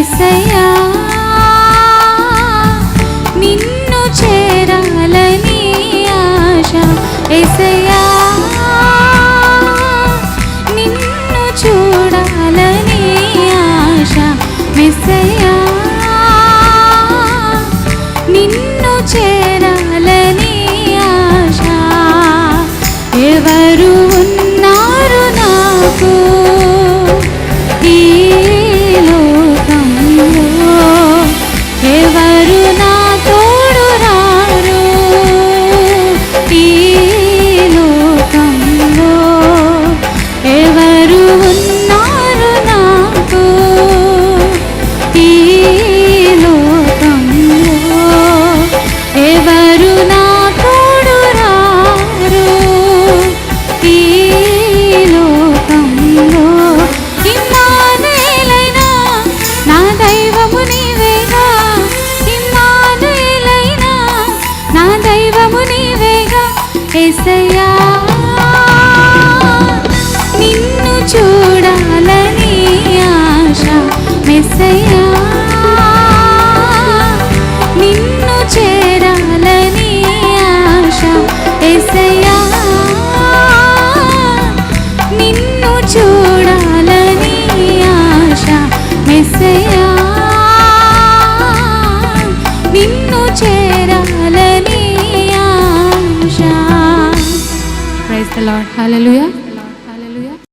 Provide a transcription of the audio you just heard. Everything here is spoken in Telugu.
మెస్సయ్యా నిన్ను చేరాలని ఆశ. యేసయ్యా దైవము నీవేగా ఎసయ్యా నిన్ను చూడాలని ఆశ మెస్సయ్యా నిన్ను చేరాలని ఆశ ఎసయ్యా నిన్ను చూడాలని ఆశ మెస్సయ్యా